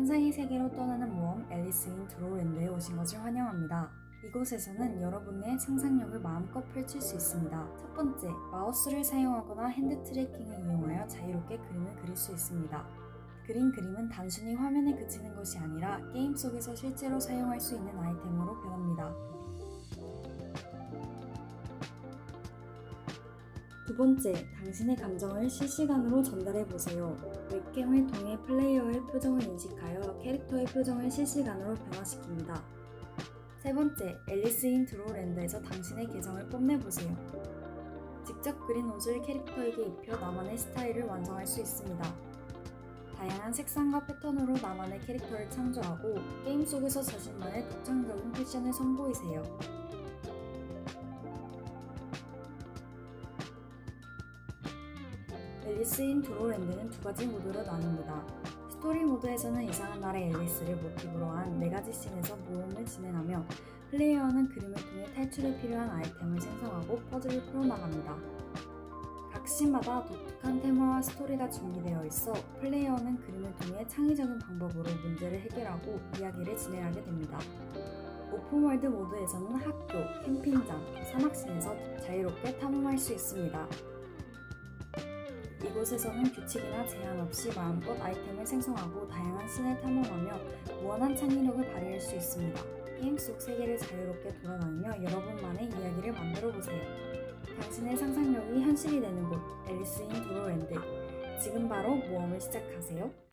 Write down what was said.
환상의 세계로 떠나는 모험 앨리스인 드로랜드에 오신 것을 환영합니다. 이곳에서는 여러분의 상상력을 마음껏 펼칠 수 있습니다. 첫 번째, 마우스를 사용하거나 핸드 트래킹을 이용하여 자유롭게 그림을 그릴 수 있습니다. 그린 그림은 단순히 화면에 그치는 것이 아니라 게임 속에서 실제로 사용할 수 있는 아이템으로 변합니다. 두 번째, 당신의 감정을 실시간으로 전달해 보세요. 웹캠을 통해 플레이어의 표정을 인식하여 캐릭터의 표정을 실시간으로 변화시킵니다. 세 번째, 앨리스인 드로랜드에서 당신의 계정을 뽐내보세요. 직접 그린 옷을 캐릭터에게 입혀 나만의 스타일을 완성할 수 있습니다. 다양한 색상과 패턴으로 나만의 캐릭터를 창조하고 게임 속에서 자신만의 독창적인 패션을 선보이세요. 앨리스인 드로랜드는 두 가지 모드로 나뉩니다. 스토리 모드에서는 이상한 나라의 앨리스를 모티브로 한 네 가지 씬에서 모험을 진행하며 플레이어는 그림을 통해 탈출에 필요한 아이템을 생성하고 퍼즐을 풀어나갑니다. 각 씬마다 독특한 테마와 스토리가 준비되어 있어 플레이어는 그림을 통해 창의적인 방법으로 문제를 해결하고 이야기를 진행하게 됩니다. 오픈월드 모드에서는 학교, 캠핑장, 사막신에서 자유롭게 탐험할 수 있습니다. 이곳에서는 규칙이나 제한 없이 마음껏 아이템을 생성하고 다양한 씬을 탐험하며 무한한 창의력을 발휘할 수 있습니다. 게임 속 세계를 자유롭게 돌아다니며 여러분만의 이야기를 만들어 보세요. 당신의 상상력이 현실이 되는 곳 앨리스인 드로랜드. 지금 바로 모험을 시작하세요.